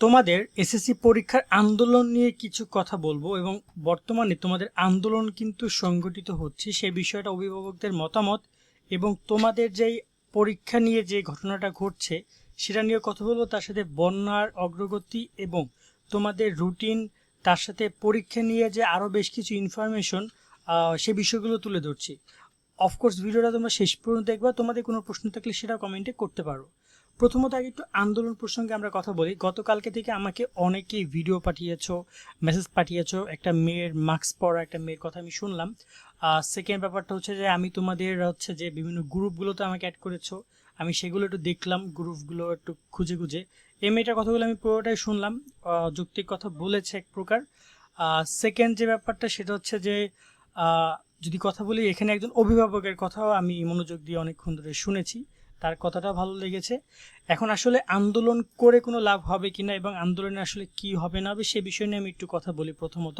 তোমাদের এসএসসি পরীক্ষার আন্দোলন নিয়ে কিছু কথা বলব এবং বর্তমানে তোমাদের আন্দোলন কিন্তু সংগঠিত হচ্ছে সেই বিষয়টা অভিভাবকদের মতামত এবং তোমাদের যেই পরীক্ষা নিয়ে যে ঘটনাটা ঘটছে সেটা নিয়ে কথা বলব। তার সাথে বন্যার অগ্রগতি এবং তোমাদের রুটিন তার সাথে পরীক্ষা নিয়ে যে আরও বেশ কিছু ইনফরমেশন সে বিষয়গুলো তুলে ধরছি। অফকোর্স ভিডিওটা তোমরা শেষ পর্যন্ত দেখবা। তোমাদের কোনো প্রশ্ন থাকলে সেটা কমেন্টে করতে পারো। প্রথমত আগে একটু আন্দোলন প্রসঙ্গে আমরা কথা বলি। গতকালকে থেকে আমাকে অনেকেই ভিডিও পাঠিয়েছো মেসেজ পাঠিয়েছো, একটা মেয়ের মাস্ক পরা একটা মেয়ের কথা আমি শুনলাম। সেকেন্ড ব্যাপারটা হচ্ছে যে আমি তোমাদের হচ্ছে যে বিভিন্ন গ্রুপগুলোতে আমাকে অ্যাড করেছ, আমি সেগুলো একটু দেখলাম গ্রুপগুলো একটু খুঁজে খুঁজে। এই মেয়েটার কথাগুলো আমি পুরোটাই শুনলাম যৌক্তিক কথা বলেছে এক প্রকার। সেকেন্ড যে ব্যাপারটা সেটা হচ্ছে যে যদি কথা বলি, এখানে একজন অভিভাবকের কথাও আমি মনোযোগ দিয়ে অনেকক্ষণ ধরে শুনেছি। তার কথাটা ভালো লেগেছে। এখন আসলে আন্দোলন করে কোনো লাভ হবে কিনা এবং আন্দোলনে আসলে কি হবে না হবে সে বিষয় নিয়ে আমি একটু কথা বলি প্রথমত।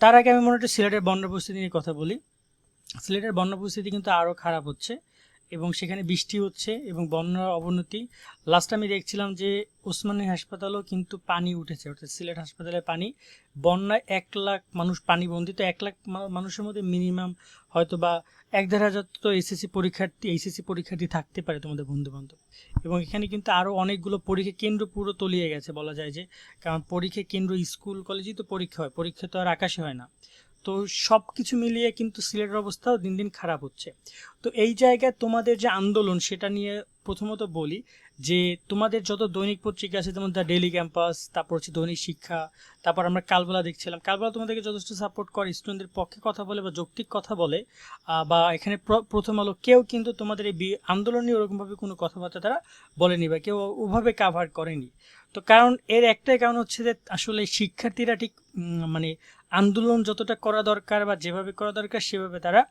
তার আগে আমি মনে হচ্ছে সিলেটের বন্যা পরিস্থিতি নিয়ে কথা বলি। সিলেটের বন্যা পরিস্থিতি কিন্তু আরও খারাপ হচ্ছে। এবং সেখানে বৃষ্টি হচ্ছে এবং বন্যার অবনতি। লাস্ট আমি দেখছিলাম যে ওসমানী হাসপাতালেও কিন্তু পানি উঠেছে, অর্থাৎ সিলেট হাসপাতালে পানি। বন্যায় এক লাখ মানুষ পানি পানিবন্দী তো এক লাখ মানুষের মধ্যে মিনিমাম হয়তো বা এক দেড় হাজার তো এসএসসি পরীক্ষার্থী এইচএসসি পরীক্ষার্থী থাকতে পারে তোমাদের বন্ধু বান্ধব এবং এখানে কিন্তু আরও অনেকগুলো পরীক্ষা কেন্দ্র পুরো তলিয়ে গেছে বলা যায় যে, কারণ পরীক্ষা কেন্দ্র, স্কুল, কলেজেই তো পরীক্ষা হয়, পরীক্ষা তো আর আকাশে হয় না। তো সব কিছু মিলিয়ে কিন্তু সিলেটের অবস্থাও দিন দিন খারাপ হচ্ছে। তো এই জায়গায় তোমাদের যে আন্দোলন, সেটা নিয়ে প্রথমত বলি যে তোমাদের যত দৈনিক পত্রিকা আছে, যেমন দ্য ডেলি ক্যাম্পাস তারপর হচ্ছে দৈনিক শিক্ষা, তারপর আমরা কালবেলা দেখছিলাম। কালবেলা তোমাদেরকে যথেষ্ট সাপোর্ট করে স্টুডেন্টদের পক্ষে কথা বলে বা যৌক্তিক কথা বলে বা এখানে প্র- প্রথম আলো, কেউ কিন্তু তোমাদের এই আন্দোলন নিয়ে ওরকমভাবে কোনো কথাবার্তা তারা বলেনি বা কেউ ওভাবে কাভার করেনি। তো কারণ এর একটাই কারণ হচ্ছে যে, আসলে শিক্ষার্থীরা ঠিক মানে আন্দোলন যতটা করা দরকার বা যেভাবে করা দরকার, সেভাবে তারা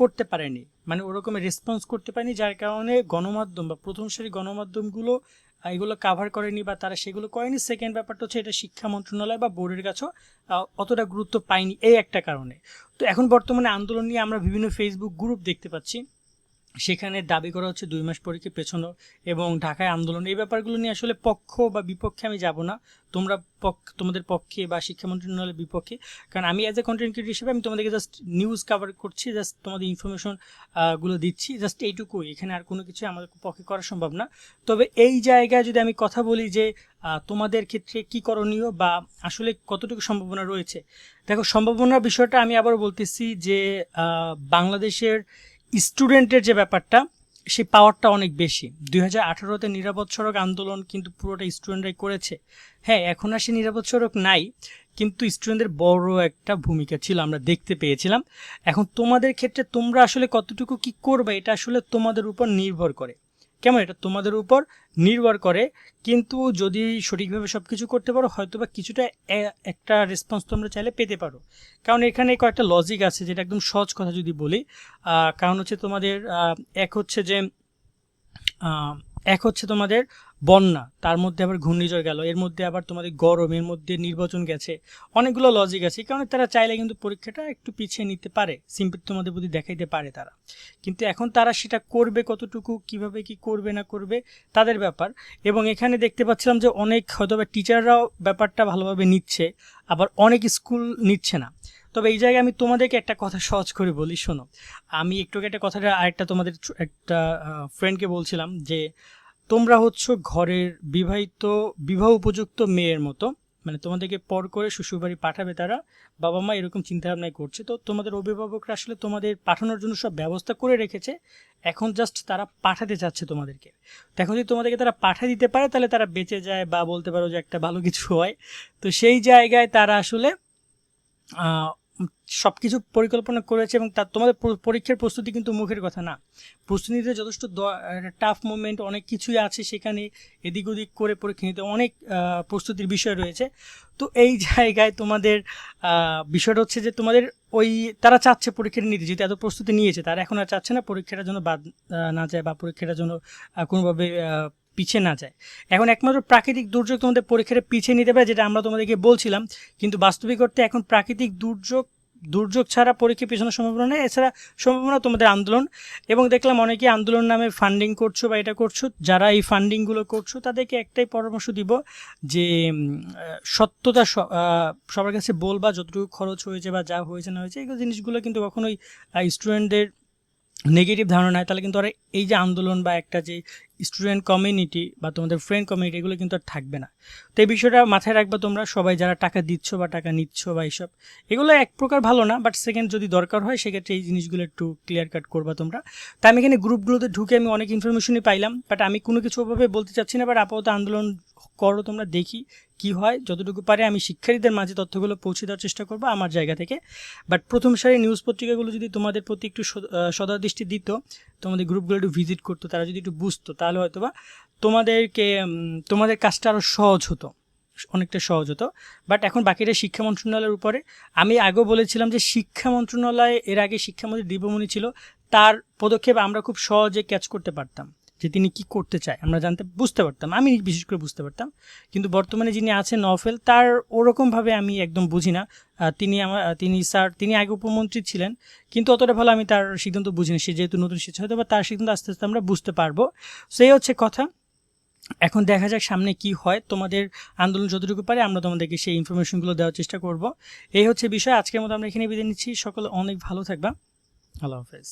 করতে পারেনি। মানে ওরকম রেসপন্স করতে পারেনি, যার কারণে গণমাধ্যম বা প্রথম সারি গণমাধ্যমগুলো এগুলো কাভার করেনি বা তারা সেগুলো করেনি। সেকেন্ড ব্যাপারটা হচ্ছে এটা শিক্ষা মন্ত্রণালয় বা বোর্ডের কাছেও অতটা গুরুত্ব পায়নি এই একটা কারণে। তো এখন বর্তমানে আন্দোলন নিয়ে আমরা বিভিন্ন ফেসবুক গ্রুপ দেখতে পাচ্ছি। সেখানে দাবি করা হচ্ছে দুই মাস পরীক্ষা পেছনো এবং ঢাকায় আন্দোলন। এই ব্যাপারগুলো নিয়ে আসলে পক্ষ বা বিপক্ষে আমি যাব না। তোমরা পক্ষ, তোমাদের পক্ষে বা শিক্ষা মন্ত্রণালয়ের বিপক্ষে। কারণ আমি অ্যাজ এ কন্টেন্ট ক্রিয়েটর হিসেবে আমি তোমাদেরকে জাস্ট নিউজ কভার করছি জাস্ট তোমাদের ইনফরমেশনগুলো দিচ্ছি জাস্ট এইটুকুই। এখানে আর কোনো কিছু আমাদের পক্ষে করা সম্ভব না। তবে এই জায়গায় যদি আমি কথা বলি যে তোমাদের ক্ষেত্রে কি করণীয় বা আসলে কতটুকু সম্ভাবনা রয়েছে? দেখো, সম্ভাবনার বিষয়টা আমি আবার বলতেছি যে বাংলাদেশের স্টুডেন্টের যে ব্যাপারটা, সেই পাওয়ারটা অনেক বেশি। দুই হাজার আঠারোতে নিরাপদ সড়ক আন্দোলন কিন্তু পুরোটা স্টুডেন্টরাই করেছে। হ্যাঁ এখন আর সে নিরাপদ সড়ক নাই, কিন্তু স্টুডেন্টদের বড় একটা ভূমিকা ছিল, আমরা দেখতে পেয়েছিলাম। এখন তোমাদের ক্ষেত্রে তোমরা আসলে কতটুকু কি করবে, এটা আসলে তোমাদের উপর নির্ভর করে। কেমন? এটা তোমাদের উপর নির্ভর করে। কিন্তু যদি সঠিকভাবে সব কিছু করতে পারো হয়তো বা কিছুটা একটা রেসপন্স তোমরা চাইলে পেতে পারো। কারণ এখানে কয়েকটা লজিক আছে যেটা একদম সহজ কথা যদি বলি। কারণ হচ্ছে তোমাদের এক হচ্ছে যে এক হচ্ছে তোমাদের বন্যা, তার মধ্যে আবার ঘূর্ণিঝড় গেল, এর মধ্যে আবার তোমাদের গরম, এর মধ্যে নির্বাচন গেছে। অনেকগুলো লজিক আছে, কারণে তারা চাইলে কিন্তু পরীক্ষাটা একটু পিছিয়ে নিতে পারে সিম্পল তোমাদের প্রতি দেখাইতে পারে তারা। কিন্তু এখন তারা সেটা করবে কতটুকু, কীভাবে কি করবে না করবে, তাদের ব্যাপার। এবং এখানে দেখতে পাচ্ছিলাম যে অনেক হয়তো টিচাররাও ব্যাপারটা ভালোভাবে নিচ্ছে, আবার অনেক স্কুল নিচ্ছে না। তবে এই জায়গায় আমি তোমাদেরকে একটা কথা সহজ করে বলি, শোনো। আমি একটু একটা কথাটা আরেকটা তোমাদের একটা ফ্রেন্ডকে বলছিলাম যে তোমরা হচ্ছ ঘরের বিবাহিত, বিবাহ উপযুক্ত মেয়ের মতো। মানে তোমাদেরকে পর করে শ্বশুরবাড়ি পাঠাবে তারা। বাবা মা এরকম চিন্তা ভাবনাই করছে। তো তোমাদের অভিভাবকরা আসলে তোমাদের পাঠানোর জন্য সব ব্যবস্থা করে রেখেছে। এখন জাস্ট তারা পাঠাতে চাচ্ছে তোমাদেরকে। তো এখন যদি তোমাদেরকে তারা পাঠিয়ে দিতে পারে, তাহলে তারা বেঁচে যায় বা বলতে পারো যে একটা ভালো কিছু হয়। তো সেই জায়গায় তারা আসলে সব কিছু পরিকল্পনা করেছে এবং তার তোমাদের পরীক্ষার প্রস্তুতি কিন্তু মুখের কথা না। প্রস্তুতি নিতে যথেষ্ট টাফ মুভমেন্ট অনেক কিছুই আছে সেখানে এদিক ওদিক করে পরীক্ষা নিতে অনেক প্রস্তুতির বিষয় রয়েছে। তো এই জায়গায় তোমাদের বিষয়টা হচ্ছে যে তোমাদের ওই তারা চাচ্ছে পরীক্ষাটা নিতে যেহেতু এত প্রস্তুতি নিয়েছে তারা এখন আর চাচ্ছে না পরীক্ষাটা যেন বাদ না যায় বা পরীক্ষাটা যেন আহ, কোনোভাবে পিছিয়ে না যায়। এখন একমাত্র প্রাকৃতিক দুর্যোগ তোমাদের পরীক্ষাটা পিছিয়ে নিতে পারে, যেটা আমরা তোমাদেরকে বলছিলাম। কিন্তু বাস্তবিক অর্থে এখন প্রাকৃতিক দুর্যোগ দুর্যোগ ছাড়া পরীক্ষা পেছানোর সম্ভাবনা নেই। এছাড়া সম্ভাবনা তোমাদের আন্দোলন। এবং দেখলাম অনেকে আন্দোলন নামে ফান্ডিং করছ বা এটা করছ। যারা এই ফান্ডিংগুলো করছ, তাদেরকে একটাই পরামর্শ দিব যে সত্যতা সবার কাছে বলবা যতটুকু খরচ হয়েছে বা যা হয়েছে না হয়েছে। এগুলো জিনিসগুলো কিন্তু কখনোই স্টুডেন্টদের নেগেটিভ ধারণা হয় তাহলে কিন্তু আর এই যে আন্দোলন বা একটা যে স্টুডেন্ট কমিউনিটি বা তোমাদের ফ্রেন্ড কমিউনিটি এগুলো কিন্তু আর থাকবে না। তো এই বিষয়টা মাথায় রাখবা তোমরা, সবাই যারা টাকা দিচ্ছ বা টাকা নিচ্ছ বা এইসব, এগুলো এক প্রকার ভালো না বাট সেকেন্ড যদি দরকার হয়, সেক্ষেত্রে এই জিনিসগুলো একটু ক্লিয়ার কাট করবা তোমরা। তা আমি এখানে গ্রুপগুলোতে ঢুকে আমি অনেক ইনফরমেশনই পাইলাম বাট আমি কোনো কিছু ওভাবে বলতে চাচ্ছি না বাট আপাতত আন্দোলন করো তোমরা, দেখি কি হয়। যতটুকু পারে আমি শিক্ষার্থীদের মাঝে তথ্যগুলো পৌঁছে দেওয়ার চেষ্টা করব আমার জায়গা থেকে। বাট প্রথম সারি নিউজ পত্রিকাগুলো যদি তোমাদের প্রতি একটু সদা দৃষ্টি দিত তোমাদের গ্রুপগুলো একটু ভিজিট করতো, তারা যদি একটু বুঝতো, তাহলে হয়তো বা তোমাদেরকে তোমাদের কাজটা আরও সহজ হতো, অনেকটা সহজ হতো। বাট এখন বাকিটা শিক্ষা মন্ত্রণালয়ের উপরে, আমি আগেও বলেছিলাম যে শিক্ষা মন্ত্রণালয়ে, এর আগে শিক্ষামন্ত্রী দীপমণি ছিল, তার পদক্ষেপ আমরা খুব সহজে ক্যাচ করতে পারতাম। যে তিনি কি করতে চায়, আমরা জানতে, বুঝতে পারতাম, আমি বিশেষ করে বুঝতে পারতাম। কিন্তু বর্তমানে যিনি আছেন নফেল তার ওরকমভাবে আমি একদম বুঝি না। তিনি আমার, তিনি স্যার, তিনি আগে উপমন্ত্রী ছিলেন, কিন্তু অতটা ভালো আমি তার সিদ্ধান্ত বুঝিনি। সে যেহেতু নতুন শিক্ষা হয়তো বা তার সিদ্ধান্ত আস্তে আস্তে আমরা বুঝতে পারব। সেই হচ্ছে কথা, এখন দেখা যাক সামনে কি হয়। তোমাদের আন্দোলন যতটুকু পারে, আমরা তোমাদেরকে সেই ইনফরমেশনগুলো দেওয়ার চেষ্টা করব। এই হচ্ছে বিষয়। আজকের মতো আমরা এখানে বিদায় নিচ্ছি। সকলে অনেক ভালো থাকবা। আল্লাহ হাফেজ।